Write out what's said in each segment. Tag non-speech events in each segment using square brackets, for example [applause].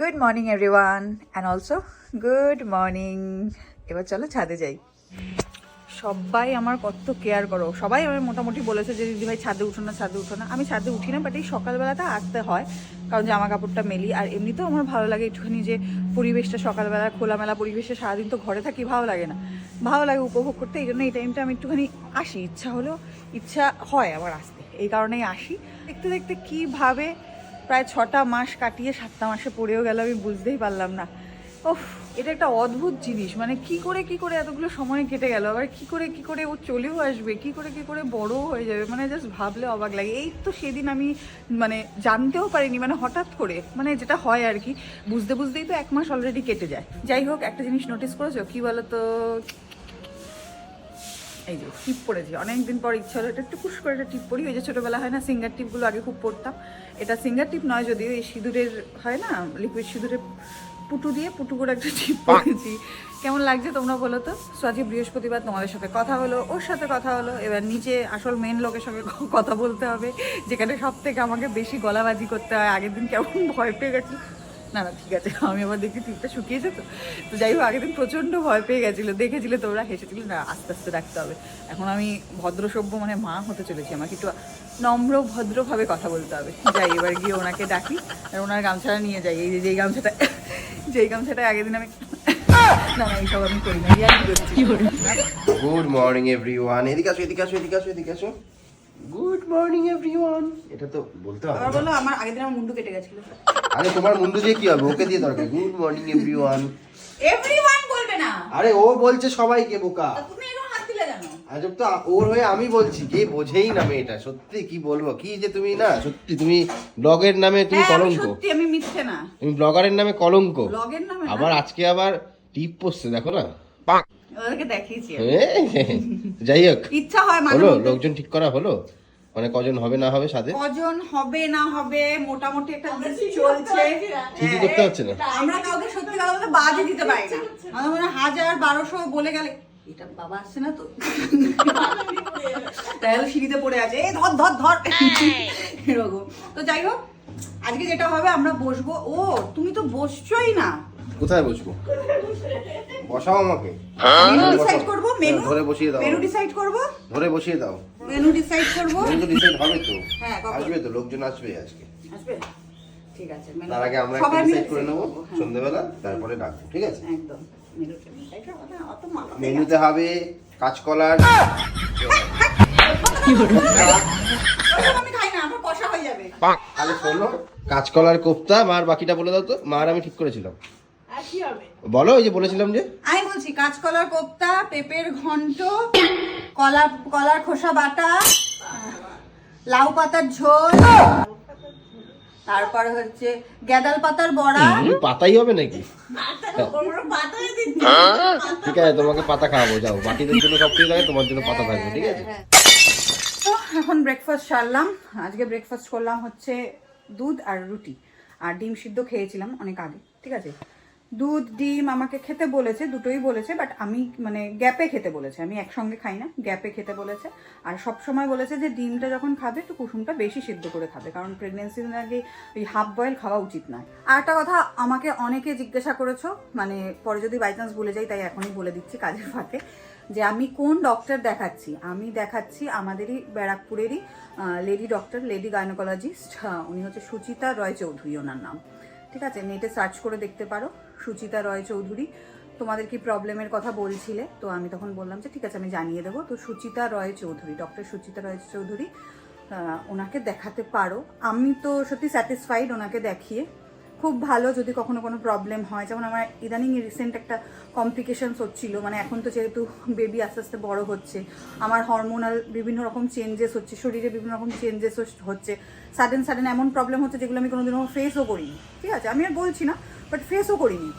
Good morning everyone and also good morning এবার চলো ছাদে যাই। সবাই আমার কত কেয়ার করো। সবাই আমার মোটামুটি বলেছে যে দিদি ভাই ছাদে উঠো না, ছাদে উঠো না। আমি ছাদে উঠি না বাট এই সকালবেলাটা আসতে হয়, কারণ জামা কাপড়টা মেলি। আর এমনিতেও আমার ভালো লাগে একটুখানি যে, পরিবেশটা সকালবেলা খোলামেলা পরিবেশে সারাদিন তো ঘরে থাকি, ভালো লাগে না। ভালো লাগে উপভোগ করতে, এই জন্য এই টাইমটা আমি একটুখানি আসি। ইচ্ছা হলেও, ইচ্ছা হয় আমার আসতে। এই কারণেই আসি। দেখতে দেখতে কীভাবে প্রায় ছটা মাস কাটিয়ে সাতটা মাসে পড়েও গেল, আমি বুঝতেই পারলাম না। ওফ এটা একটা অদ্ভুত জিনিস মানে কি করে কি করে এতগুলো সময় কেটে গেল? আবার কি করে কি করে ও চলেও আসবে? কি করে কি করে বড়ও হয়ে যাবে? মানে জাস্ট ভাবলে অবাক লাগে। এই তো সেদিন আমি মানে জানতেও পারিনি মানে হঠাৎ করে মানে যেটা হয় আর কি, বুঝতে, বুঝতেই তো এক মাস অলরেডি কেটে যায়। যাই হোক, একটা জিনিস নোটিস করেছ? কি বলো তো এই যে টিপ পড়েছি অনেকদিন পর ইচ্ছা হলো এটা একটু কুশ করে একটা টিপ পরি। ওই যে ছোটোবেলা হয় না সিঙ্গার টিপগুলো আগে খুব পড়তাম এটা সিঙ্গার টিপ নয় যদিও এই সিঁদুরের হয় না লিকুইড সিঁদুরের পুটু দিয়ে পুটু করে একটা টিপ পরেছি। কেমন লাগছে তোমরা বলো তো? সো আজকে বৃহস্পতিবার তোমাদের সাথে কথা হলো ওর সাথে কথা হলো। এবার নিচে আসল মেন লোকের সঙ্গে কথা বলতে হবে যেখানে সব থেকে আমাকে বেশি গলাবাজি করতে হয়। আগের দিন কেমন ভয় পেয়ে গেছি না না ঠিক আছে আমি আবার দেখি টিপটা শুকিয়েছে তো। তো যাই হোক আগের দিন প্রচণ্ড ভয় পেয়ে গেছিল দেখেছিলে তোমরা হেসেছিলে না আস্তে আস্তে রাখতে হবে। এখন আমি ভদ্র সভ্য মানে মা হতে চলেছি আমাকে একটু নম্র ভদ্রভাবে কথা বলতে হবে। যাই এবার গিয়ে ওনাকে ডাকি আর ওনার গামছাটা নিয়ে যাই এই যে যেই গামছাটা যেই গামছাটা আগের দিন আমি না না এইসব আমি করি না গুড মর্নিং এভরিওয়ান এদিকে আসো এদিকে আসো এদিকে আসো এদিকে আসো। গুড মর্নিং এভরিওয়ান এটা তো বলতে হবে আবার বলো আমার আগের দিন আমার মুন্ডু কেটে গেছিল। আরে তোমার মুন্ডু দিয়ে কি হবে? ওকে দিয়ে দরকার গুড মর্নিং এভরিওয়ান এভরিওয়ান বলবে না। আরে ও বলছে সবাইকে বোকা। তুমি এখন হাত দিলে জানো আজব তো ওর হয়ে আমি বলছি কে বোঝেই না মেয়েটা সত্যি কি বলব? কি যে তুমি না সত্যি তুমি ব্লগের নামে তুমি হ্যাঁ কলঙ্ক। সত্যি আমি মিথ্যে না। তুমি ব্লগারের নামে কলঙ্ক। ব্লগের নামে আবার আজকে আবার টিপ পড়ছে দেখো না। ওদেরকে দেখিয়েছি আমি। এ, যাই হোক। ইচ্ছা হয় হলো লোকজন ঠিক করা হলো। মানে কজন হবে না হবে সাথে? কজন হবে না হবে মোটামুটি একটা লিস্ট চলছে। ঠিকই করতে হচ্ছে না? আমরা কাউকে সত্যি কথা বলতে বাদই দিতে পারি না। আমাদের মনে হাজার বারোশো বলে গেলে এটা বাবা আসছে না তো? তাহলে সিঁড়িতে পড়ে আছে। এই ধর ধর ধর। এরকম। তো যাই হোক আজকে যেটা হবে আমরা বসবো। ও তুমি তো বসছোই না। কোথায় বসবো? বসাও আমাকে। মেনু ডিসাইড করব মেনু ধরে বসিয়ে দাও। মেনু ডিসাইড করব? ধরে বসিয়ে দাও। মেনু ডিসাইড করব। কিন্তু ডিসাইড হবে তো। হ্যাঁ, আসবে তো লোকজন আসবে আজকে। আসবে? ঠিক আছে তার আগে আমরা একটা ডিসাইড করে নেব হ্যাঁ, সন্ধ্যেবেলা তারপরে ডাকবো ঠিক আছে? একদম হবে মেনুতে হবে কাঁচকলার। ওসব আমি খাই না আমার কষা হয়ে যাবে। তাহলে শোনো কাঁচকলার কোপ্তা মার বাকিটা বলে দাও তো মার আমি ঠিক করেছিলাম। বলো ওই যে বলেছিলাম যে? আমি বলছি কাঁচকলার কোপ্তা পেঁপের ঘন্ট কলা কলার খোসা বাটা লাউ পাতার ঝোল তারপর হচ্ছে গ্যাদাল পাতার বড়া। পাতাই হবে নাকি? ঠিক আছে তোমাকে পাতা খাওয়াবো যাও। বাকিদের জন্য সব কিছু থাকে তোমার জন্য পাতা থাকবে ঠিক আছে? তো এখন ব্রেকফাস্ট সারলাম। আজকে ব্রেকফাস্ট করলাম হচ্ছে দুধ আর রুটি। আর ডিম সিদ্ধ খেয়েছিলাম অনেক আগে ঠিক আছে? দুধ, ডিম আমাকে খেতে বলেছে, দুটোই বলেছে বাট আমি মানে গ্যাপে খেতে বলেছে। আমি একসঙ্গে খাই না, গ্যাপে খেতে বলেছে। আর সব সময় বলেছে যে ডিমটা যখন খাবে, একটু কুসুমটা বেশি সিদ্ধ করে খাবে, কারণ প্রেগনেন্সির আগে ওই হাফ বয়েল খাওয়া উচিত নয়। আর একটা কথা আমাকে অনেকে জিজ্ঞাসা করেছ মানে পরে যদি বাই চান্স ভুলে যাই, তাই এখনই বলে দিচ্ছি কাজের ফাঁকে, যে আমি কোন ডক্টর দেখাচ্ছি? আমি দেখাচ্ছি আমাদেরই ব্যারাকপুরেরই লেডি ডক্টর লেডি গাইনোকোলজিস্ট উনি হচ্ছে সুচিতা রয় চৌধুরী ওনার নাম। ঠিক আছে? নেটে সার্চ করে দেখতে পারো। সুচিতা রয় চৌধুরী। তোমাদের কি প্রবলেমের কথা বলছিলে? তো আমি তখন বললাম যে, ঠিক আছে, আমি জানিয়ে দেবো। তো সুচিতা রয় চৌধুরী ডক্টর সুচিতা রয় চৌধুরী ওনাকে দেখাতে পারো। আমি তো সত্যি স্যাটিসফাইড ওনাকে দেখিয়ে। খুব ভালো যদি কখনো কোনো প্রবলেম হয়। যেমন আমার ইদানিং রিসেন্ট একটা কমপ্লিকেশনস হচ্ছিল মানে এখন তো যেহেতু বেবি আস্তে আস্তে বড় হচ্ছে, আমার হরমোনাল বিভিন্ন রকম চেঞ্জেস হচ্ছে, শরীরে বিভিন্ন রকম চেঞ্জেস হচ্ছে। সাডেন সাডেন এমন প্রবলেম হচ্ছে যেগুলো আমি কোনোদিনও ফেসও করিনি, ঠিক আছে? আমি আর বলছি না বাট ফেসও করিনি।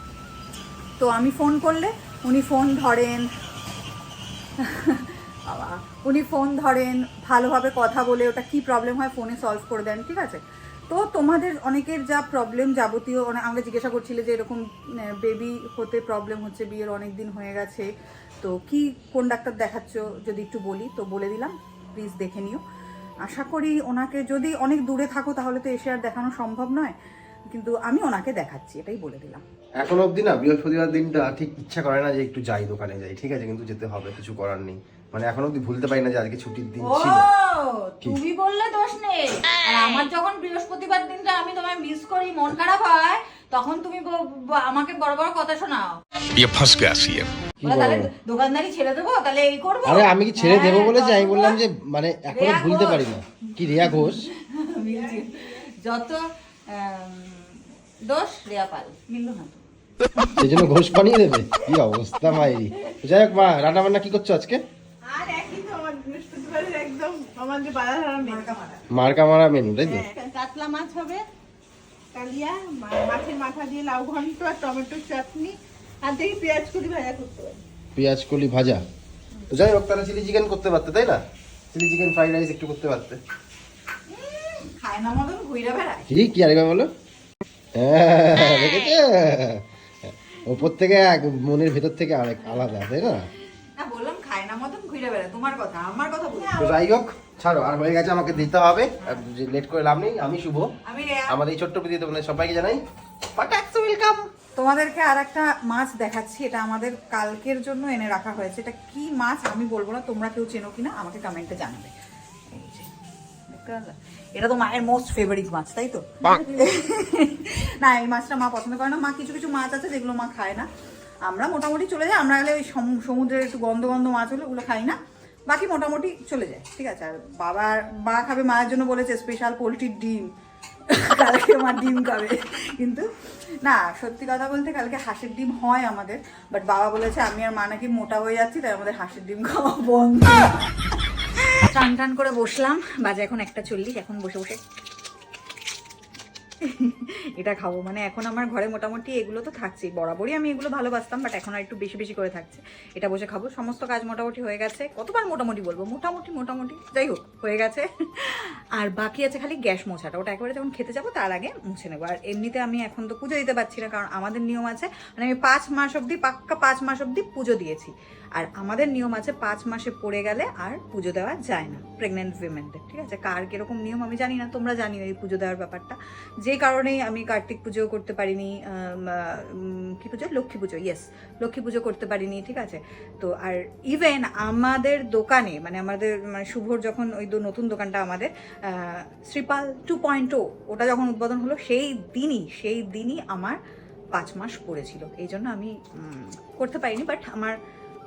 তো আমি ফোন করলে উনি ফোন ধরেন [laughs] উনি ফোন ধরেন, ভালোভাবে কথা বলে ওটা কি প্রবলেম হয় ফোনে সলভ করে দেন, ঠিক আছে? তো তোমাদের অনেকের যা প্রবলেম যাবতীয় আমাকে জিজ্ঞাসা করছিলে যে এরকম বেবি হতে প্রবলেম হচ্ছে, বিয়ের অনেক দিন হয়ে গেছে, তো কি, কোন ডাক্তার দেখাচ্ছ যদি একটু বলি? তো বলে দিলাম প্লিজ দেখে নিও। আশা করি ওনাকে যদি অনেক দূরে থাকো, তাহলে তো এসে আর দেখানো সম্ভব নয়, কিন্তু আমি ওনাকে দেখাচ্ছি, এটাই বলে দিলাম। এখন অবধি না, বৃহস্পতিবার দিনটা ঠিক ইচ্ছা করে না যে একটু যাই দোকানে যাই, ঠিক আছে, কিন্তু যেতে হবে, কিছু করার নেই। মানে এখনও অব্দি ভুলতে পারি না যে আজকে ছুটির দিন ছিল। তুমি বললে দোষ নেই। আমার যখন বৃহস্পতিবার দিনটা আমি তোমায় মিস করি মন খারাপ হয় তখন তুমি আমাকে বড় বড় কথা শোনাও। ইয়ে ফসকে আসি দোকানদারি ছেড়ে দেবো? তাহলে এই করব? আরে আমি কি ছেড়ে দেবো বলে হ্যাঁ, আমি বললাম যে মানে এখনও ভুলতে পারি না। কি রিয়া ঘোষ? [laughs] যত দোষ রিয়া পাল। মিললো না সেই জন্য ঘোষ বানিয়ে দেবে? কি অবস্থা মাইরি। যাই হোক মা রান্না বান্না কি করছ আজকে? বৃহস্পতিবারের একদম আমাদের বাজার মার্কা মারা মেনু তাই তো? হ্যাঁ, কাতলা মাছ হবে কালিয়া মাছের মাথা দিয়ে লাউ ঘন্ট আর টমেটোর চাটনি আর দেখি পেঁয়াজ কুড়ি ভাজা করতে পারি। পেঁয়াজ কলি ভাজা? যাই হোক তাহলে চিলি চিকেন করতে পারতে তাই না? চিলি চিকেন ফ্রাইড রাইস একটু করতে পারতে। খায় না মতন ঘুরে বেড়ায়। কি কি আরেকবার বলো? হ্যাঁ, ওপর থেকে এক মনের ভেতর থেকে আরেক আলাদা তাই না? খায় না মতন ঘুরে বেড়ায়? তোমার কথা আমার কথা বলি। যাই হোক ছাড়ো আর হয়ে গেছে আমাকে দিতে হবে। লেট করে লাভ নেই আমি শুভ। আমি আমাদের এই ছোট্ট প্রীতি তোমাদের সবাইকে জানাই পাটাক্স ওয়েলকাম তোমাদেরকে আর একটা মাছ দেখাচ্ছি এটা আমাদের কালকের জন্য এনে রাখা হয়েছে। এটা কি মাছ আমি বলব না তোমরা কেউ চেনো কিনা আমাকে কমেন্টে জানাবে? এটা তো মায়ের মোস্ট ফেভারিট মাছ তাই তো? [laughs] না এই মাছটা মা পছন্দ করে না। মা কিছু কিছু মাছ আছে যেগুলো মা খায় না। আমরা মোটামুটি চলে যাই, আমরা গেলে ওই সম- সমুদ্রের একটু গন্ধ গন্ধ মাছ হলে ওগুলো খাই না, বাকি মোটামুটি চলে যায় ঠিক আছে? আর বাবার, মা খাবে মায়ের জন্য বলেছে স্পেশাল পোলট্রির ডিম। কালকে আমার ডিম খাবে, কিন্তু না, সত্যি কথা বলতে কালকে হাঁসের ডিম হয় আমাদের বাট বাবা বলেছে, আমি আর মা নাকি মোটা হয়ে যাচ্ছি, তাই আমাদের হাঁসের ডিম খাওয়া বন্ধ। টান টান করে বসলাম, বাজে এখন একটা চল্লিশ, এখন বসে বসে [laughs] এটা খাব। মানে এখন আমার ঘরে মোটামুটি এগুলো তো থাকছেই। বরাবরই আমি এগুলো ভালোবাসতাম বাট এখন আর একটু বেশি বেশি করে থাকছে। এটা বসে খাব। সমস্ত কাজ মোটামুটি হয়ে গেছে। কতবার মোটামুটি বলব? মোটামুটি মোটামুটি। যাই হোক, হয়ে গেছে। [laughs] আর বাকি আছে খালি গ্যাস মোছাটা। ওটা একবারে যখন খেতে যাব, তার আগে মুছে নেব। আর এমনিতে আমি এখন তো পুজো দিতে পারছি না, কারণ আমাদের নিয়ম আছে মানে আমি পাঁচ মাস অবধি, পাক্কা পাঁচ মাস অবধি পুজো দিয়েছি। আর আমাদের নিয়ম আছে পাঁচ মাসে পড়ে গেলে আর পুজো দেওয়া যায় না প্রেগনেন্ট উইমেনদের ঠিক আছে? কার কীরকম নিয়ম আমি জানি না, তোমরা জানিও এই পুজো দেওয়ার ব্যাপারটা। যে কারণেই আমি কার্তিক পুজো করতে পারিনি কি পুজো? লক্ষ্মী পুজো ইয়েস লক্ষ্মী পুজো করতে পারিনি, ঠিক আছে? তো আর ইভেন আমাদের দোকানে মানে আমাদের মানে শুভর যখন ওই দো- নতুন দোকানটা আমাদের শ্রীপাল টু পয়েন্ট ওটা যখন উদ্বোধন হলো, সেই দিনই সেই দিনই আমার পাঁচ মাস পড়েছিল। এই জন্য আমি করতে পারিনি বাট আমার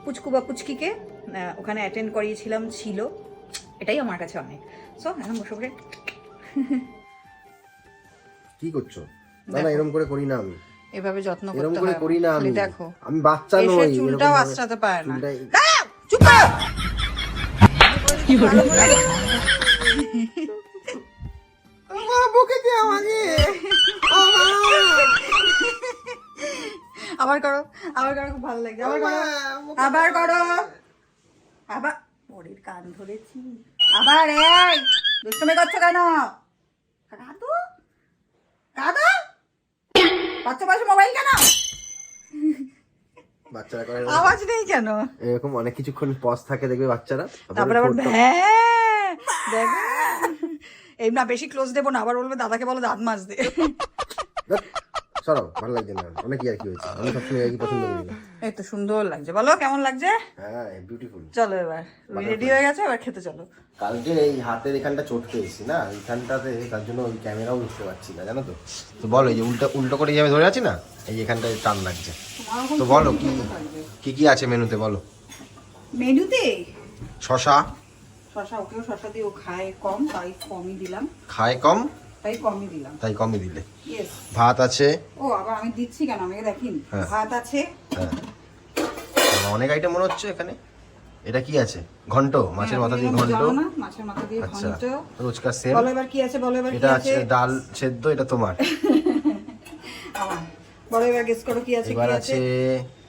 পুচকু বা পুচকিকে ওখানে অ্যাটেন্ড করিয়েছিলাম ছিল। এটাই আমার কাছে অনেক। সো এখন বসে বসে কি করছ? না না এরকম করে করি না আমি। এভাবে যত্ন করতে করে হয়। করি না আমি। দেখো। আমি বাচ্চা নই চুলটাও এরকম আঁচড়াতে পারে না। চুপ করো! আবার করো আবার করো খুব ভালো লাগছে আবার করো আবার করো। আবার পরের কান ধরেছি। আবার এই দুষ্টমি করছ কেন? কাঁদো কাঁদো বাচ্চা বয়সে মোবাইল কেন? বাচ্চারা করে আওয়াজ নেই কেন? এরকম অনেক কিছুক্ষণ পজ থাকে দেখবে বাচ্চারা। তারপরে আবার এই না বেশি ক্লোজ দেবো না আবার বলবে দাদাকে বলো দাঁত মাছ দে ধ্যাৎ, ভালো লাগছে না। অনেক আর কি হয়েছে। আমি সবসময় আর কি পছন্দ করি না। এই তো সুন্দর লাগছে। বলো কেমন লাগছে? হ্যাঁ বিউটিফুল চলো এবার। রেডি হয়ে গেছে? এবার খেতে চলো। কালকে এই হাতের এখানটা চোট পেয়েছি না? এইখানটাতে তার জন্য ওই ক্যামেরাও বুঝতে পারছি না জানো তো? তো বলো এই যে উল্টো উল্টো করে এইভাবে ধরে আছি না? এই এখানটায় টান লাগছে। তো বলো কি কি কি আছে মেনুতে? বলো। মেনুতে? শশা। শশা ওকেও শশা দিয়ে ও খায় কম তাই কমই দিলাম। খায় কম? তাই কমই দিলাম। তাই কমই দিলে। ভাত আছে? ও আবার আমি দিচ্ছি কেন? দেখিন। হ্যাঁ। ভাত আছে? হ্যাঁ। অনেক আইটেম মনে হচ্ছে এখানে। এটা কি আছে? ঘন্ট মাছের মাথা দিয়ে হ্যাঁ, ঘন্ট। মাছের মাথা দিয়ে আচ্ছা ঘন্ট। রোজকার সেম বলো এবার কি আছে বলো এবার এটা আছে ডাল সেদ্ধ এটা তোমার। [laughs] বলো এবার গেস করো কি আছে এবার আছে?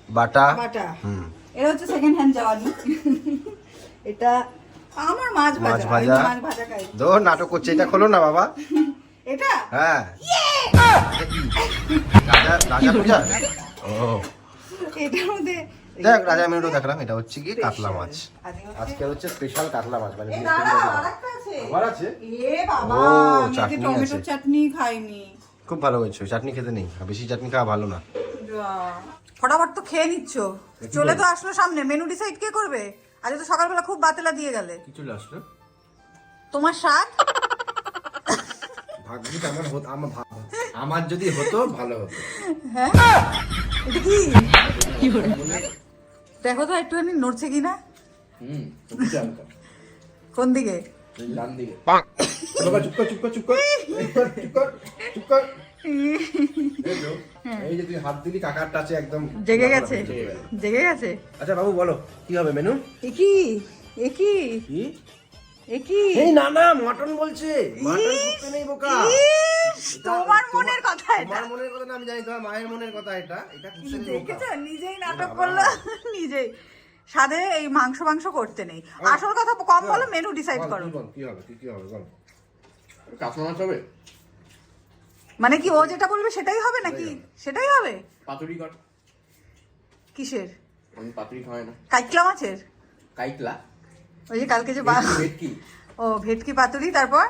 বাটা। বাটা। হুম। এটা হচ্ছে সেকেন্ড হ্যান্ড জাওয়ানি। এটা আমার মাছ ভাজা। মাছ ভাজা। দো নাটক করছে। এটা খোলো না বাবা। [laughs] এটা? হ্যাঁ। রাজা রাজা পূজা? ও। এটার মধ্যে দেখ রাজা মেনুটা দেখলাম এটা হচ্ছে কি? কাতলা মাছ। আজকে হচ্ছে- স্পেশাল কাতলা মাছ মানে। আবার আছে? এ বাবা আমি চাটনি চাটনি খাইনি। খুব ভালো হয়েছে চাটনি খেতে নেই। আর বেশি চাটনি খাওয়া ভালো না। ফটাফট তো খেয়ে নিচ্ছ। চলে তো আসলো সামনে। মেনু ডিসাইড কে করবে? আজ তো সকালবেলা খুব বাতেলা দিয়ে গেলে। কি চলে আসলো? তোমার স্বাদ? ভাগ্যিস আমার হতো আমার ভাব আমার যদি হতো ভালো হতো। এটা কি? দেখো তো একটুখানি নড়ছে কিনা? হুম কোন দিকে? ডান দিকে। বাবা চুপ কর চুপ কর চুপ কর। চুপ কর চুপ কর এই যে তুই হাত দিলি কাকার টাচে একদম জেগে গেছে। জেগে গেছে? আচ্ছা বাবু বলো কি হবে মেনু? এ কি? এ কি? কি? কি? এই না না মটন বলছে। মটন করতে নেই বোকা। তোমার মনের কথা এটা। তোমার মনের কথা না আমি জানি তোমার মায়ের মনের কথা এটা। এটা করতে নেই দেখেছ? নিজেই নাটক করল [laughs] নিজেই। সাদে এই মাংস মাংস করতে নেই। আসল কথা কম বলো। মেনু ডিসাইড করো। কি হবে কি কি হবে বল। কাতলা মাছ হবে? মানে কি ও যেটা বলবে সেটাই হবে নাকি? সেটাই হবে। পাতুরি কিসের? আমি পাতুরি খাওয়াই না। কাইকলা মাছের? কাইকলা ওই যে কালকে যে ভেটকি ও ভেটকি পাতুরি তারপর?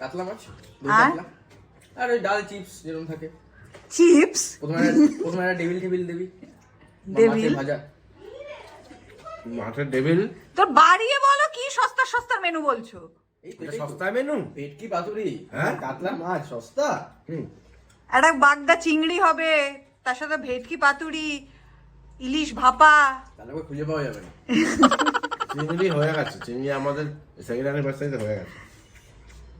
কাতলা মাছ? আর? আর ওই ডাল চিপস যেরকম থাকে। চিপস? প্রথমে প্রথমে একটা টেবিল টেবিল দিবি। ডেভিল? ভাজা। মাছের ডেভিল? তোর বাড়িয়ে বলো কি সস্তা সস্তার মেনু বলছো? এই তো এটা সস্তা মেনু ভেটকি পাতুরি হ্যাঁ? কাতলা মাছ সস্তা? হুম। একটা বাগদা চিংড়ি হবে তার সাথে ভেটকি পাতুরি ইলিশ ভাপা। তাহলে খুঁজে পাওয়া যাবে না। [laughs] চিংড়ি হয়ে গেছে চিংড়ি আমাদের সেকেন্ড অ্যানিভার্সারিতে হয়ে গেছে।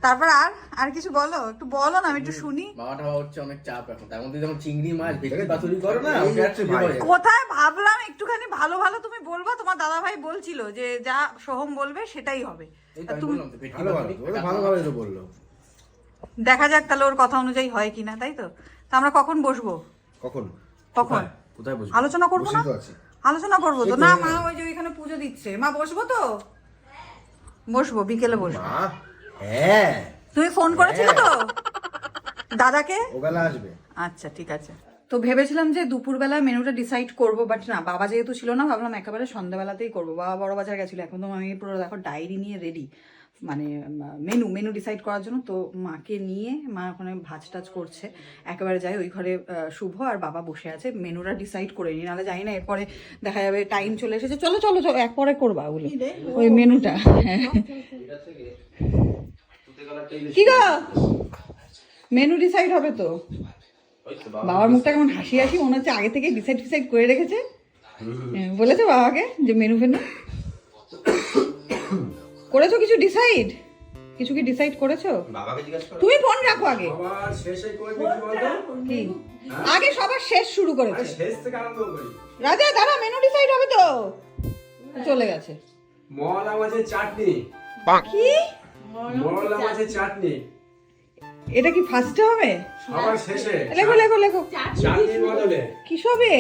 তারপর আর আর কিছু বলো? একটু বলো না আমি একটু শুনি। বাবাটা হচ্ছে অনেক চাপ এখন তার মধ্যে যখন চিংড়ি মাছ ভেটকি পাতুরি করো না। কোথায়? ভাবলাম একটুখানি ভালো ভালো তুমি বলব তোমার দাদা ভাই বলছিল যে যা সোহম বলবে সেটাই হবে। তুমি ভালো ভালো তো ভালো তো বলল। দেখা যাক তাহলে ওর কথা অনুযায়ী হয় কিনা তাই তো? তা আমরা কখন বসবো? কখন? কখন? কোথায়? বসবো? আলোচনা করব না? আলোচনা করব তো। না মা ওই যে ওইখানে পুজো দিচ্ছে। মা বসবো তো? বসবো বিকেলে বসবো। হ্যাঁ। তুমি ফোন করেছিলে তো? দাদাকে? ও বেলা আসবে। আচ্ছা ঠিক আছে। তো ভেবেছিলাম যে দুপুরবেলা মেনুটা ডিসাইড করব বাট না বাবা যেহেতু ছিল না ভাবলাম একেবারে সন্ধ্যাবেলাতেই করব। বাবা বড় বাজার গেছিল এখন তো আমি পুরো দেখো ডায়েরি নিয়ে রেডি মানে মেনু মেনু ডিসাইড করার জন্য তো মাকে নিয়ে মা ওখানে ভাজ টাজ করছে। একেবারে যাই ওই ঘরে শুভ আর বাবা বসে আছে। মেনুটা ডিসাইড করে নি নাহলে জানি না এরপরে দেখা যাবে টাইম চলে এসেছে। চলো চলো চলো এক পরে করবা ওগুলো। ওই মেনুটা হ্যাঁ কি গো? মেনু ডিসাইড হবে তো। বাবার মুখটা কেমন হাসি হাসি মনে হচ্ছে আগে থেকে ডিসাইড ডিসাইড করে রেখেছে? বলেছ বাবাকে যে মেনু ফেনু করেছ কিছু ডিসাইড কিছু কি ডিসাইড করেছ? বাবাকে জিজ্ঞাসা করো। তুমি ফোন রাখো আগে। শেষে করে বলতো? কি? আগে সবার শেষ শুরু করেছে। শেষ থেকে আরম্ভ করি। রাজা দাঁড়া মেনু ডিসাইড হবে তো। চলে গেছে। মলা মাছের চাটনি। কি? মলা মাছের চাটনি। এটা কি ফার্স্টে হবে? সবার শেষে। লেখো লেখো লেখো। চাটনির বদলে। কি সবে?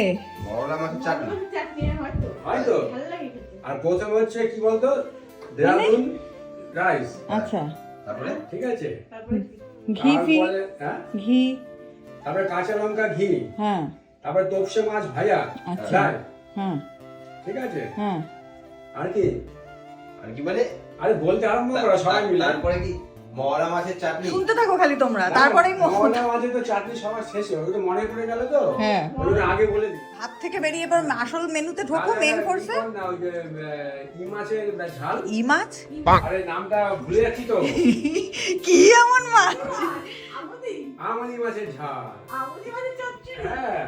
মরলা মাছের চাটনি। চাটনি হয়তো। হয়তো। আর প্রথম হচ্ছে কি বলতো? দেরাদুন রাইস আচ্ছা। তারপরে? ঠিক আছে। ঘি ফি? হ্যাঁ? ঘি। তারপরে কাঁচা লঙ্কা ঘি। হ্যাঁ। তারপরে তোপসে মাছ ভাজা। আচ্ছা। হ্যাঁ। ঠিক আছে? হ্যাঁ। আর কি? আর কি বলে? আরে বলতে আরম্ভ করো সবাই মিলে। তারপরে কি? মরলা মাছের চাটনি। শুনতে থাকো খালি তোমরা তারপরেই মো- মলা মাছের তো চাটনি সবার শেষে ওই তো মনে পড়ে গেল তো? হ্যাঁ। ওই আগে বলে দিই। হাত থেকে বেরিয়ে এবার আসল মেনুতে ঢোকো মেন কোর্সে ই মাছের ঝাল? ই মাছ? আরে নামটা ভুলে যাচ্ছি তো। [laughs] কি এমন মাছ? আমুদি আমনি মাছের ঝাল। আমুদি মানে চচ্চড়ি হ্যাঁ।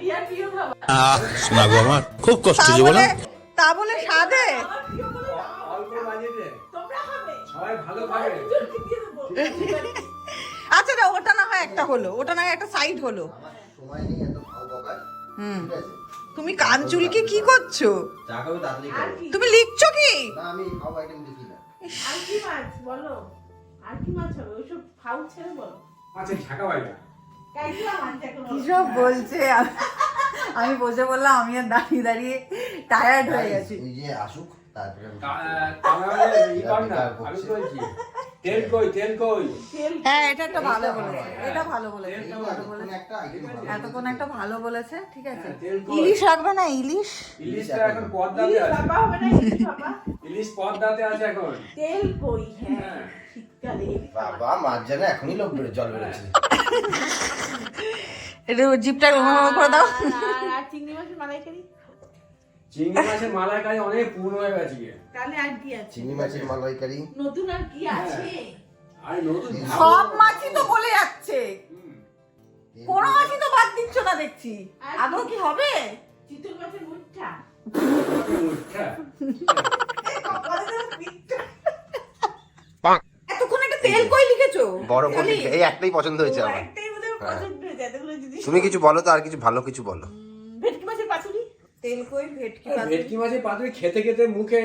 ইয়ার প্রিয় খাবার। আহ শোনা গো আমার খুব কষ্ট তা বলে তা বলে স্বাদে আমার প্রিয় বলে না। অল্প বাজেটে তোমরা খাবে সবাই ভালো খাবে দুজনকে দিয়ে দেবো আচ্ছা না ওটা না হয় একটা হলো। ওটা না হয় একটা সাইড হলো। হুম। তুমি কান চুলকে কি করছ? তুমি লিখছো কি? না আমি খাও আইটেম দেখি না আর কি মাছ বলো। আর কি মাছ হবে ওইসব ফাউ ছেড়ে বলো মাছের ঝাঁকা বাইটা কাইকলা মাছ এখন কি সব বলছে? আমি বসে বললাম আমি আর দাঁড়িয়ে দাঁড়িয়ে টায়ার্ড হয়ে গেছি। আসুক। হ্যাঁ এটা একটা ভালো বলেছে এটা ভালো বলেছে ভালো বলেছে। এতক্ষণ একটা ভালো বলেছে ঠিক আছে। ইলিশ রাখবে না ইলিশ? ইলিশটা এখন পদ্মাতে আছে। বাবা ইলিশ পদ্মাতে আছে এখন। তেল কই? হ্যাঁ হ্যাঁ। বাবা মাছ যেন এখনই লোক জল বেড়েছে। একটু জিপটা করে দাও। আর চিংড়ি মাছের মালাইকারি? চিংড়ি মাছের মালাইকারি অনেক পুরনো হয়ে গেছে তাহলে আর কি আছে? চিংড়ি মাছের মালাইকারি? নতুন আর কি আছে? আরে নতুন সব মাছই তো বলে যাচ্ছে। কোনো মাছই তো বাদ দিচ্ছ না দেখছি। আদৌ কি? হবে? চিতল মাছের মুঠা। মুখটা। এতক্ষণ একটা তেল কই লিখেছো? বড় খালি? এই একটাই পছন্দ হয়েছে আমার। যদি তুমি কিছু বলো তো আর কিছু ভালো কিছু বলো। তেল কই ভেটকি মাছের পাতুরি খেতে খেতে মুখে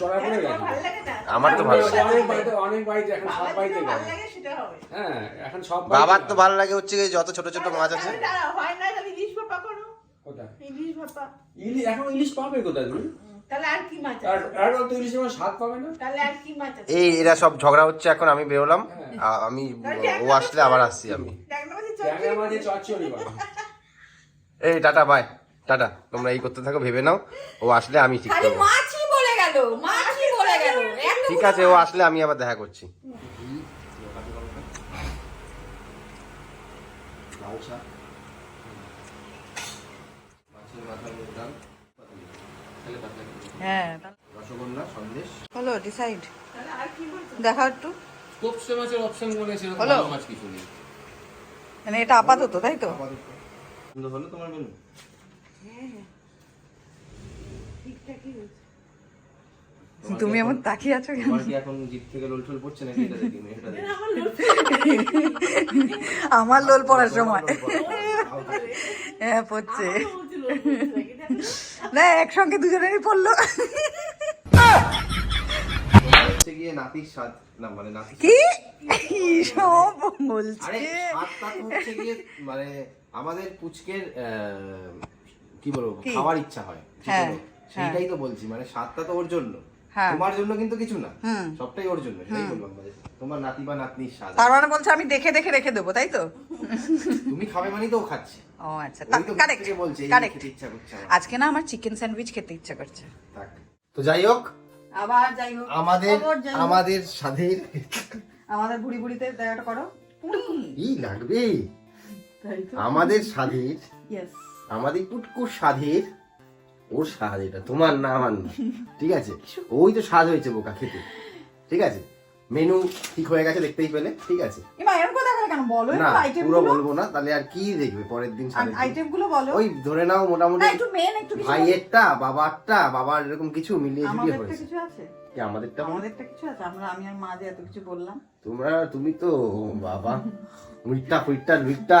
চড়া পড়ে গেছে। ভালো লাগে না? আমার তো ভালো লাগে। অনেক বাড়িতে অনেক বাড়িতে এখন সব বাবার বাড়িতে ভালো লাগে সেটা হবে। হ্যাঁ এখন সব বাবার তো ভালো লাগে হচ্ছে যত ছোট ছোট মাছ আছে। হয় না তাহলে ইলিশ ভাপা করো। কোথায়? ইলিশ ভাপা। ইলিশ এখন ইলিশ পাবে কোথায় তুমি? তাহলে আর কি মাছ আর আছে? আর তো ইলিশ আমার স্বাদ পাবে না? তাহলে আর কি মাছ আছে? এই এরা সব ঝগড়া হচ্ছে এখন আমি বেরোলাম। হ্যাঁ। আমি ও আসলে আবার আসছি আমি। এই টাটা বাই টাটা তোমরা এই করতে থাকো ভেবে নাও ও আসলে আমি ঠিক করব। বলে গেল মাছই বলে গেল ঠিক আছে ও আসলে আমি আবার দেখা করছি। হ্যাঁ। হলো ডিসাইড একটু। কোপসে মাছের অপশন মনে ভালো মাছ কিছু নেই। মানে এটা আপাতত তাই তো? হলো তোমার মেনু হয়েছে তুমি এমন তাকিয়ে আছো কেন? তোমার কি এখন জিপ থেকে লোলঠোল পড়ছে নাকি এটা দেখি এটা আমার লোল পড়ার সময়। হ্যাঁ পড়ছে? না একসঙ্গে দুজনেরই পড়ল। গিয়ে নাতির স্বাদ। না মানে কি? সব আরে বলছে স্বাদটা হচ্ছে গিয়ে মানে আমাদের পুচকের আহ, কি বলব খাওয়ার ইচ্ছা হয় যে হ্যাঁ, সেইটাই তো বলছি মানে স্বাদটা তো ওর জন্য। হ্যাঁ। তোমার জন্য কিন্তু কিছু না সবটাই ওর জন্য সেটাই বললাম তোমার নাতি বা নাতনির স্বাদ। তার মানে বলছে আমি দেখে দেখে রেখে দেবো তাই তো? তুমি খাবে মানেই তো খাচ্ছে। ও আচ্ছা কারেক্ট বলছে কারেক্ট ইচ্ছা করছে আজকে না আমার চিকেন স্যান্ডউইচ খেতে ইচ্ছা করছে। তো যাই হোক আবার যাই হোক। আমাদের। আমাদের স্বাদের আমাদের ভুড়ি ভুড়িতে দেখাটা করো। ই লাগবে আমাদের স্বাদের ইয়েস আমাদের কুটকুর স্বাদের ওর স্বাদ এটা তোমার না আমার না। ঠিক আছে? ওই তো স্বাদ হয়েছে বোকা খেতে। ঠিক আছে? মেনু ঠিক হয়ে গেছে দেখতেই পেলে। ঠিক আছে? বলো? না পুরো বলব না তাহলে আর কি দেখবে পরের দিন বলো। ওই ধরে নাও মোটামুটি একটু মেন একটু ভাইয়েরটা বাবারটা বাবার এরকম কিছু মিলিয়ে ঝুলিয়ে আমাদেরটা হয়েছে। কিছু আছে? কি আমাদেরটা? আমাদেরটা কিছু আছে? আমরা আমি আর মা যে এত কিছু বললাম। তোমরা তুমি তো বাবা উইটটা ফুইটটা লুইটটা।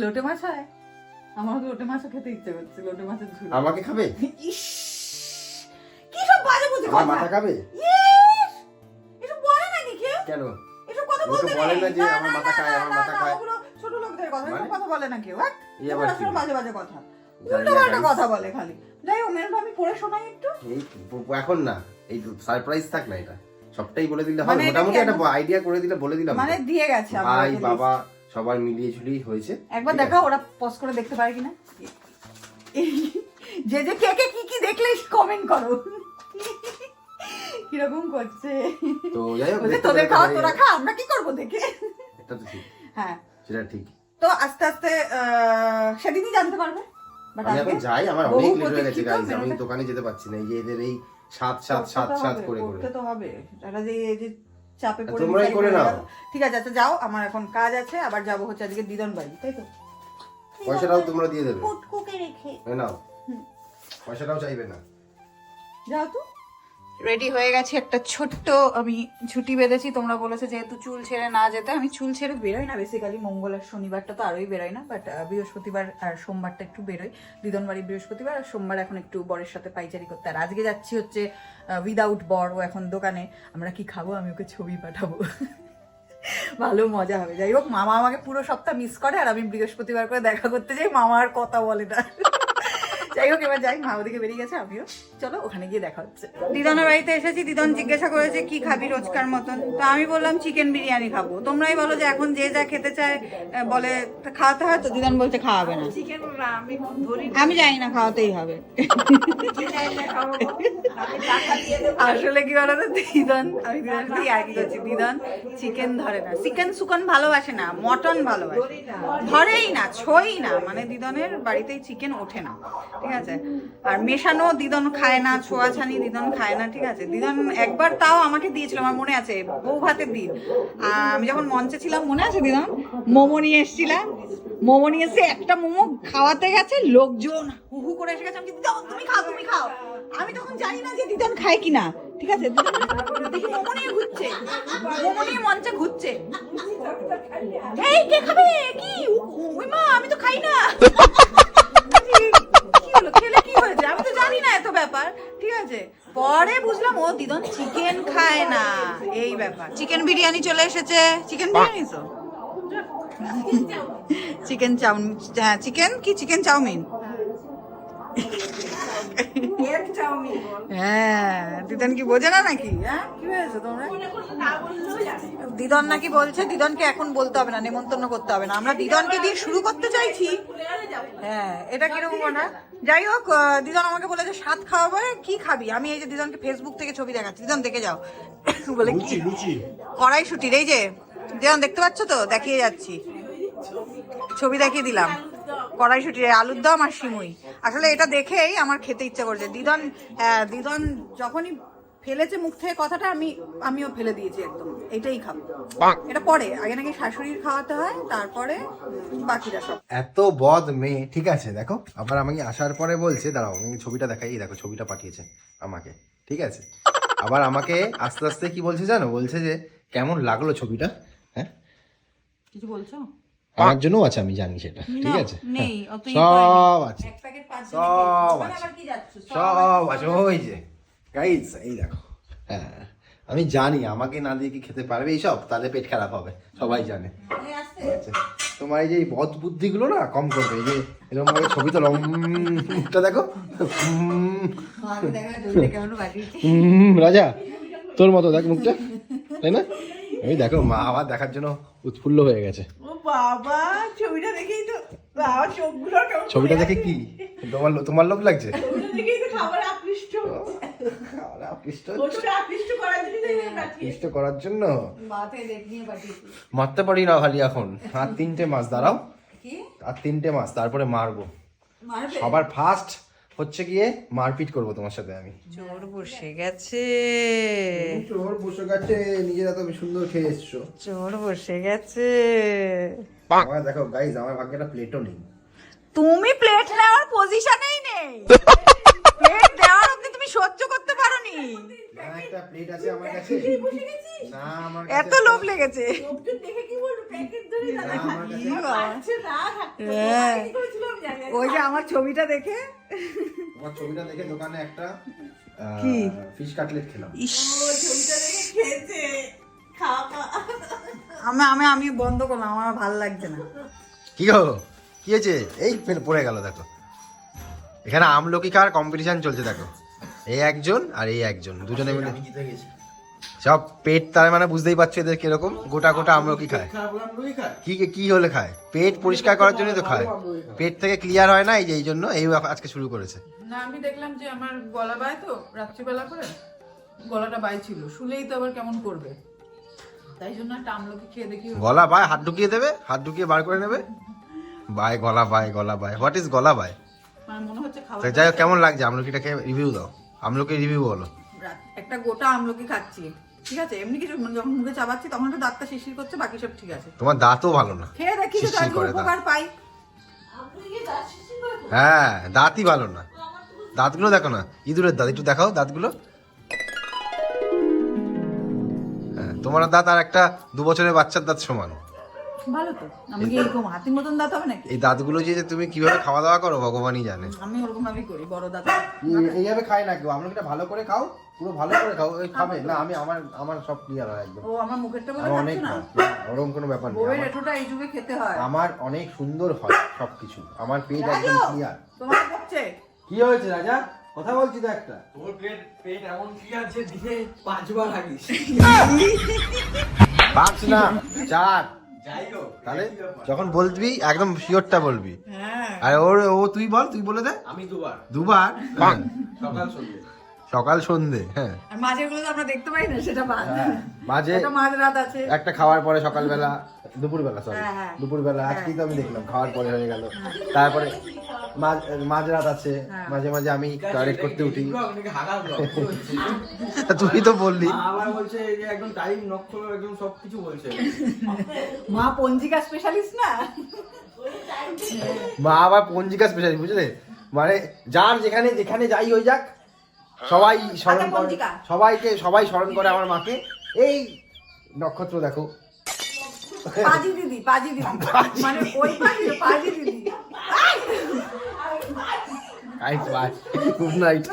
লোটে মাছ হয়? আমার তো লোটে মাছও খেতে ইচ্ছে করছে লোটে মাছের ঝুল। আমাকে খাবে? ইস! কি সব বাজে বুঝে কথা? মাথা খাবে? ইস! এসব বলে নাকি কেউ কেন? এসব কথা বলতে বলে না যে আমার মাথা খায়, আমার মাথা খায়। ছোট লোকদের কথা। মানে? এসব কথা বলে না কেউ হ্যাঁ? এই আবার কি? বাজে বাজে কথা। উল্টো পাল্টা কথা বলে খালি। যাই হোক মেনুটা আমি পড়ে শোনাই একটু। এই এখন না এই সারপ্রাইজ থাক না এটা। সবটাই বলে দিলে মানে হয় মোটামুটি একটা আইডিয়া করে দিলে বলে দিলাম। মানে দিয়ে গেছে ভাই বাবা সবাই মিলিয়ে ঝুলিয়ে হয়েছে। একবার আছে? ওরা পজ করে দেখতে পারে কিনা। যে যে কে কে কি কি দেখলে কমেন্ট করো। কীরকম করছে। তো যাই হোক তোদের খাওয়া তোরা খা আমরা কি করব দেখে? এটা তো ঠিক। হ্যাঁ। সেটা ঠিক। তো আস্তে আস্তে সেদিনই জানতে পারবে। আমি এখন যাই আমার অনেক লেট হয়ে গেছে গাইজ আমি দোকানে যেতে পারছি না। এই যে এদের এই সাত সাত সাত সাত করে করে। করতে তো হবে। তারা যে চাপে পড়ে তোমরাই করে নাও। ঠিক আছে আচ্ছা যাও আমার এখন কাজ আছে আবার যাব হচ্ছে আজকে দিদন বাড়ি তাই তো? পয়সাটাও তোমরা দিয়ে দেবে। কুটকুকে রেখে। নাও। পয়সাটাও চাইবে না। যাও তো। রেডি হয়ে গেছে। একটা ছোট্ট আমি ছুটি বেঁধেছি। তোমরা বলেছে যেহেতু চুল ছেড়ে না যেতে, আমি চুল ছেড়ে বেরোই না। বেসিক্যালি মঙ্গল আর শনিবারটা তো আরোই বেরোই না বাট বৃহস্পতিবার আর সোমবারটা একটু বেরোই দিদন বাড়ি বৃহস্পতিবার আর সোমবার এখন একটু বরের সাথে পাইচারি করতে। আর আজকে যাচ্ছি হচ্ছে উইদাউট বর, ও এখন দোকানে। আমরা কি খাব? আমি ওকে ছবি পাঠাবো। [laughs] ভালো মজা হবে। যাই হোক, মামা আমাকে পুরো সপ্তাহ মিস করে, আর আমি বৃহস্পতিবার করে দেখা করতে যাই। মামা আর কথা বলে না। [laughs] যাই হোক এবার যাই মা ওদিকে বেরিয়ে গেছে আমিও। চলো ওখানে গিয়ে দেখা হচ্ছে। দিদনের বাড়িতে এসেছি দিদন জিজ্ঞাসা করেছে কি খাবি রোজকার মতন? তো আমি বললাম চিকেন বিরিয়ানি খাব। তোমরাই বলো যে এখন যে যা খেতে চায় বলে খাওয়াতে হয়? তো দিদন বলছে খাওয়াবে না। চিকেন আমি জানি না খাওয়াতেই হবে। আসলে কি বলতো দিদন আমি দিদন কি আর কি করছি দিদন চিকেন ধরে না। চিকেন সুকন ভালোবাসে না মটন ভালোবাসে। ধরেই না ছই না মানে দিদনের বাড়িতেই চিকেন ওঠে না। ঠিক আছে? আর মেশানো দিদন খায় না ছোঁয়া ছানি দিদন খায় না, ঠিক আছে? দিদন একবার তাও আমাকে দিয়েছিল, আমার মনে আছে, বউ ভাতের দিন। আমি যখন মঞ্চে ছিলাম, মনে আছে দিদন? মোমো নিয়ে এসেছিলাম। মোমো নিয়ে এসে একটা মোমো খাওয়াতে গেছে, লোকজন হু হু করে এসে গেছে। আমি দিদন, তুমি খাও তুমি খাও। আমি তখন জানি না যে দিদন খায় কিনা, ঠিক আছে? দেখি মোমো নিয়ে ঘুরছে। মোমো নিয়ে মঞ্চে ঘুরছে। এই, কে খাবে? কি? ওই মা, আমি তো খাই না কি হলো খেলে কি হয়েছে আমি তো জানি না এত ব্যাপার ঠিক আছে? পরে বুঝলাম ও দিদন চিকেন খায় না এই ব্যাপার। চিকেন বিরিয়ানি চলে এসেছে। চিকেন বিরিয়ানি তো? চিকেন চাউমিন হ্যাঁ চিকেন কি? Chicken chowmein? হ্যাঁ দিদন কি বোঝে না নাকি? হ্যাঁ কি হয়েছে তোমরা? দিদন নাকি বলছে দিদনকে এখন বলতে হবে না নেমন্তন্ন করতে হবে না। আমরা দিদনকে দিয়ে শুরু করতে চাইছি। হ্যাঁ এটা কীরকম না যাই হোক দিদন আমাকে বলেছে সাত খাওয়াবে কি খাবি? আমি এই যে দিদনকে ফেসবুক থেকে ছবি দেখাচ্ছি। দিদন দেখে যাও। বলে কি? কড়াইশুটির এই যে দিদন দেখতে পাচ্ছ তো? দেখিয়ে যাচ্ছি। ছবি দেখিয়ে দিলাম। কড়াইশুটির আলুর দম আর সিমুই। আসলে এটা দেখেই আমার খেতে ইচ্ছা করছে। দিদন দিদন যখনই ফেলেছে মুখ থেকে কথাটা আমি আমিও ফেলে দিয়েছি একদম। এটাই খাব। এটা পরে আগে নাকি শাশুড়ির খাওয়াতে হয় তারপরে বাকিরা সব। এত বদ মেয়ে ঠিক আছে দেখো। আবার আমাকে আসার পরে বলছে দাঁড়াও আমি ছবিটা দেখাই এই দেখো ছবিটা পাঠিয়েছে আমাকে ঠিক আছে? আবার আমাকে আস্তে আস্তে কি বলছে জানো? বলছে যে কেমন লাগল ছবিটা? হ্যাঁ? কিছু বলছো? আমার জন্যও আছে আমি জানি সেটা। ঠিক আছে? ই সব আছে। সব আছে। আবার কি যাচ্ছ। সব আছে ওই যে গাইজ এই দেখো। হ্যাঁ আমি জানি আমাকে না দিয়ে কি খেতে পারবে এইসব? তাহলে পেট খারাপ হবে সবাই জানে। ঠিক আছে? তোমার এই যে এই বদ বুদ্ধিগুলো না কম করবে এই যে এরকম ভাবে ছবি তো মুখটা দেখো। রাজা তোর মতো দেখ মুখটা তাই না? আমি দেখো মা আবার দেখার জন্য উৎফুল্ল হয়ে গেছে। ও বাবা ছবিটা দেখেই তো বাবা চোখগুলো ছবিটা দেখে কি? তোমার লো- তোমার লোভ লাগছে? দেখেই তো খাবার আকৃষ্ট। আরে আকৃষ্ট আকৃষ্ট করার জন্য আকৃষ্ট করার জন্য? মারতে পারি না খালি এখন। আর তিনটে মাস দাঁড়াও। কি? আর তিনটে মাস তারপরে মারবো। সবার ফার্স্ট হচ্ছে গিয়ে মারপিট করব তোমার সাথে আমি। চোর বসে গেছে। চোর বসে গেছে নিজেরা তো সুন্দর খেয়ে এসছো। চোর বসে গেছে। আমার দেখো গাইজ আমার ভাগ্যটা প্লেটও নেই। তুমি প্লেট নেওয়ার পজিশনেই নেই। [laughs] তুমি সহ্য করতে পারোনি। না একটা প্লেট আছে আমার কাছে। না আমার এত লোভ লেগেছে। দেখে কি বলব? প্যাকেট ধরে দাদা আমার কাছে কি বাবা। খাচ্ছে না? থাকতে হ্যাঁ। আমি ওই যে আমার ছবিটা দেখে। তোমার ছবিটা দেখে দোকানে একটা কি? ফিশ কাটলেট খেলাম। ইস। ও ছবিটা দেখে খেয়েছে। আমি আমি আমি বন্ধ করলাম আমার ভালো লাগছে না। কি গো? কি হয়েছে? এই পড়ে গেল দেখো। এখানে আমলকি কার কম্পিটিশন চলছে দেখো। এই একজন আর এই একজন দুজনে মিলে। সব পেট তার মানে বুঝতেই পারছ এদের কীরকম? গোটা গোটা আমলকি খায় কি কি হলে খায়? পেট পরিষ্কার করার জন্যই তো খায়। পেট থেকে ক্লিয়ার হয় না এই যে এই জন্য এই আজকে শুরু করেছে। না আমি দেখলাম যে আমার গলা বায় তো রাত্রিবেলা করে। গলাটা বাই ছিল। শুলেই তো আবার কেমন করবে? তাই জন্য একটা আমলকি খেয়ে দেখি। গলা বায় হাত ঢুকিয়ে দেবে? হাত ঢুকিয়ে বার করে নেবে? বায় গলা বায় গলা বায়। হোয়াট ইজ গলা বায়? মানে মনে হচ্ছে খাওয়া তো যাই হোক কেমন লাগছে? আমলকিটা খেয়ে রিভিউ দাও। আমলকি রিভিউ বলো। একটা গোটা আমলকি খাচ্ছি। ঠিক আছে? এমনি কিছু মানে যখন মুখে চাবাচ্ছি তখন একটু দাঁতটা শিশির করছে বাকি সব ঠিক আছে। তোমার দাঁতও ভালো না। খেয়ে দেখি তো দাঁত। উপকার পাই। হ্যাঁ দাঁতই ভালো না। দাঁতগুলো দেখো না ইঁদুরের দাঁত একটু দেখাও দাঁতগুলো। হ্যাঁ তোমার দাঁত আর একটা দু বছরের বাচ্চার দাঁত সমান। ভালো তো। আমি কি এরকম হাতির মতন দাঁত হবে নাকি? এই দাঁতগুলো যে তুমি কীভাবে খাওয়া দাওয়া করো ভগবানই জানে। আমি ওরকম ভাবেই করি বড় দাঁত। এইভাবে খাই না কেউ। আমরা ভালো করে খাও পুরো ভালো করে খাও ওই খাবে। না আমি আমার আমার সব ক্লিয়ার হয় একদম। ও আমার মুখেরটা বলে অনেক না? ওরকম কোনো ব্যাপার নেই। আমার- এই যুগে খেতে হয়। আমার অনেক সুন্দর হয় সবকিছু। আমার পেট একদম ক্লিয়ার তোমার কি হয়েছে রাজা? কথা বলছি তো একটা। তোর পেট পেট এমন কি আছে দিনে পাঁচবার হাগিস। পাঁচ না চার। তাহলে। যখন বলবি একদম শিওরটা বলবি। হ্যাঁ। আর ওর ও তুই বল তুই বলে দে। আমি দুবার। দুবার? [laughs] সকাল সন্ধ্যে। সকাল সন্ধে হ্যাঁ। মাঝে গুলো তো আমরা দেখতে পাই না সেটা বাদ। মাঝে এটা মাঝ রাত আছে। একটা খাওয়ার পরে সকালবেলা দুপুরবেলা সরি দুপুর বেলা দুপুরবেলা আজকেই তো আমি দেখলাম খাওয়ার পরে হয়ে গেল। তারপরে মাঝরাত আছে হ্যাঁ। মাঝে মাঝে আমি টয়লেট করতে উঠি। [laughs] তুই তো বললি। মা আবার বলছে যে একদম টাইম নক্ষত্র একদম সবকিছু বলছে। মা পঞ্জিকা স্পেশালিস্ট না? মা আবার পঞ্জিকা স্পেশালি বুঝলে? মানে যার যেখানে যেখানে যাই ওই যাক সবাই স্মরণ আচ্ছা, করে সবাইকে সবাই স্মরণ করে আমার মাকে। এই নক্ষত্র দেখো। পাজি দিদি পাজি দিদি। মানে ওই পাজি পাজি দিদি। Good night